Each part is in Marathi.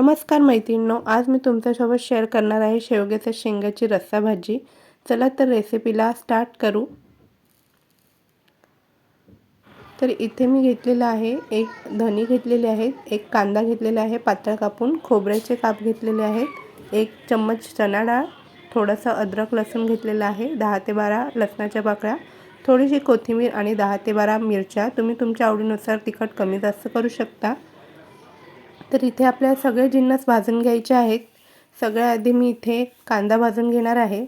नमस्कार मैत्रिणींनो आज मी तुमच्यासोबत शेअर करणार आहे शेवग्याच्या शेंगाची रस्सा भाजी. चला तर रेसिपीला स्टार्ट करू. तर इथे मी घेतलेलं आहे एक धनी घेतलेले आहेत एक कांदा घेतलेला आहे पातळ कापून खोबऱ्याचे काप घेतलेले आहेत एक चम्मच चणा डाळ थोडंसं अद्रक लसूण घेतलेलं आहे दहा ते बारा लसणाच्या पाकळ्या थोडीशी कोथिंबीर आणि दहा ते बारा मिरच्या. तुम्ही तुमच्या आवडीनुसार तिखट कमी जास्त करू शकता. तर इथे आपल्या सगळे जिन्नस भाजून घ्यायचे आहेत. सगळ्या आधी मी इथे कांदा भाजून घेणार आहे.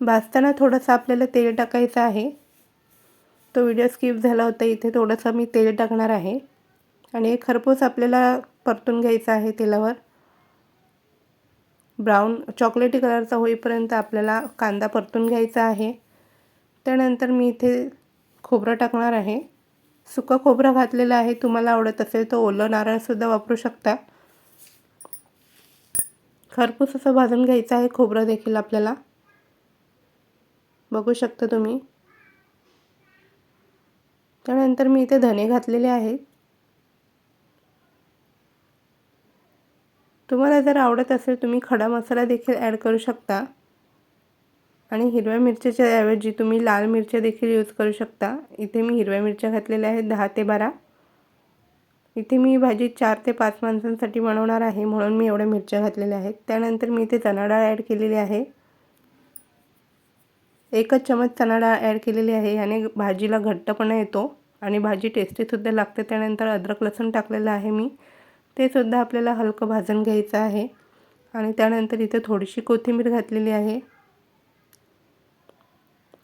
भाजताना थोडंसं आपल्याला तेल टाकायचं आहे. तो व्हिडिओ स्किप झाला होता इथे थोडंसं मी तेल टाकणार आहे. आणि एक खरपूस आपल्याला परतून घ्यायचं आहे तेलावर. ब्राऊन चॉकलेटी कलरचा होईपर्यंत आपल्याला कांदा परतून घ्यायचा आहे. त्यानंतर मी इथे खोबरं टाकणार आहे. सुकं खोबरं घातलेलं आहे. तुम्हाला आवडत असेल तर ओलं नारळसुद्धा वापरू शकता. खरपूस असं भाजून घ्यायचं आहे. खोबरं देखील आपल्याला. बघू शकता तुम्ही. त्यानंतर मी इथे धने घातलेले आहेत. तुम्हाला जर आवडत असेल तुम्ही खडा मसाला देखील ॲड करू शकता. आणि हिरव्या मिरच्याच्या ऐवजी तुम्ही लाल मिरच्या देखील यूज करू शकता. इथे मी हिरव्या मिरच्या घातलेल्या आहेत दहा ते बारा. इथे मी भाजी चार ते पाच माणसांसाठी बनवणार आहे म्हणून मी एवढ्या मिरच्या घातलेल्या आहेत. त्यानंतर मी इथे चणा डाळ ॲड केलेली आहे. एकच चमच चणा डाळ ॲड केलेली आहे याने भाजीला घट्टपणा येतो आणि भाजी टेस्टीसुद्धा लागते. त्यानंतर अद्रक लसूण टाकलेलं आहे मी. ते सुद्धा आपल्याला हलकं भाजून घ्यायचं आहे. आणि त्यानंतर इथे थोडीशी कोथिंबीर घातलेली आहे.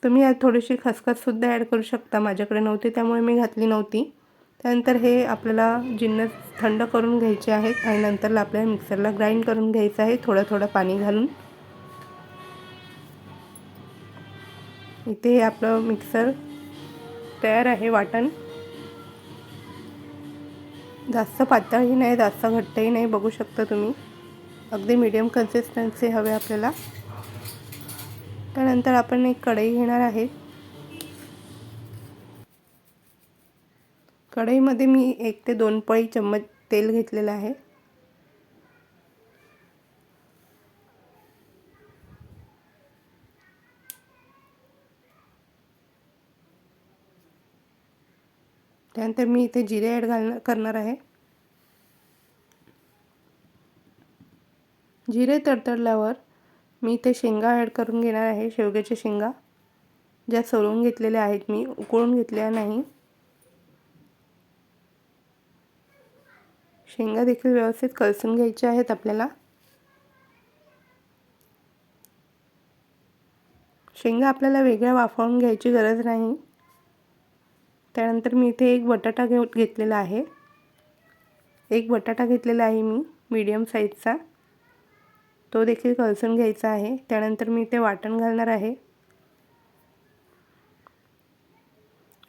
तुम्ही यात थोडीशी खसखससुद्धा ॲड करू शकता. माझ्याकडे नव्हती त्यामुळे मी घातली नव्हती. त्यानंतर हे आपल्याला जिन्नस थंड करून घ्यायचे आहेत आणि नंतरला आपल्याला मिक्सरला ग्राइंड करून घ्यायचं आहे. थोडं थोडं पाणी घालून. इथे आपलं मिक्सर तयार आहे वाटण. जास्त पातळही नाही जास्त घट्टही नाही बघू शकता तुम्ही. अगदी मीडियम कन्सिस्टन्सी हवे आपल्याला. त्यानंतर आपण एक कढई घेणार आहे. कढईमध्ये मी एक ते दोन पळी चम्मच तेल घेतलेलं आहे. त्यानंतर मी इथे जिरे ॲड घालणार करणार आहे. जिरे तडतडल्यावर मी इथे शेंगा ॲड करून घेणार आहे शेवग्याच्या शेंगा. ज्या सोलून घेतलेल्या आहेत मी उकळून घेतल्या नाही. शेंगा देखील व्यवस्थित कलसून घ्यायच्या आहेत आपल्याला. शेंगा आपल्याला वेगळ्या वाफावून घ्यायची गरज नाही. त्यानंतर मी इथे एक बटाटा घेऊ घेतलेला आहे. एक बटाटा घेतलेला आहे मी मीडियम साईजचा तो देखील कळसून घ्यायचा आहे. त्यानंतर मी इथे वाटण घालणार आहे.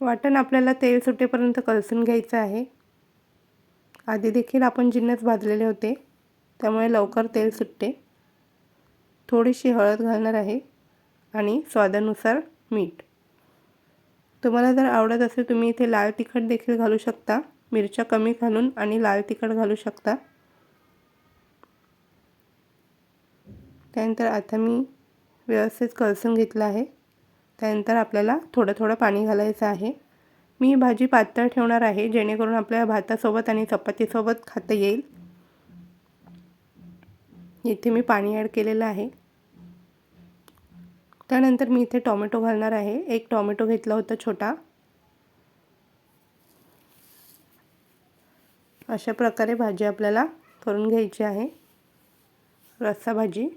वाटण आपल्याला तेल सुटेपर्यंत कळसून घ्यायचं आहे. आधी देखील आपण जिन्नस भाजलेले होते. त्यामुळे लवकर तेल सुटते. थोडीशी हळद घालणार आहे आणि स्वादानुसार मीठ. तुम्हाला जर आवडत असेल तुम्ही इथे लाल तिखट देखील घालू शकता. मिरच्या कमी घालून आणि लाल तिखट घालू शकता. त्यानंतर आता मी व्यवस्थित कलसून घेतलं आहे. त्यानंतर आपल्याला थोडं थोडं पाणी घालायचं आहे. मी भाजी पातळ ठेवणार आहे जेणेकरून आपल्या भातासोबत आणि चपातीसोबत खाता येईल. इथे मी पाणी ॲड केलेलं आहे. त्यानंतर मी इथे टॉमॅटो घालणार आहे. एक टॉमॅटो घेतला होता छोटा. अशा प्रकारे भाजी आपल्याला करून घ्यायची आहे. रस्सा भाजी.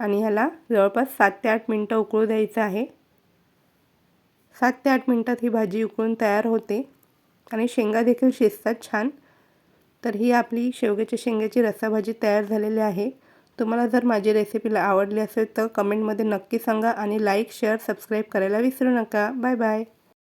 आणि ह्याला जवळपास सात ते आठ मिनटं उकळू द्यायचं आहे. सात ते आठ मिनटात ही भाजी उकळून तयार होते आणि शेंगा देखील शिजतात छान. तर ही आपली शेवग्याच्या शेंग्याची रस्साभाजी तयार झालेली आहे. तुम्हाला जर माझी रेसिपीला आवडली असेल तर कमेंटमध्ये नक्की सांगा आणि लाईक शेअर सबस्क्राईब करायला विसरू नका. Bye bye.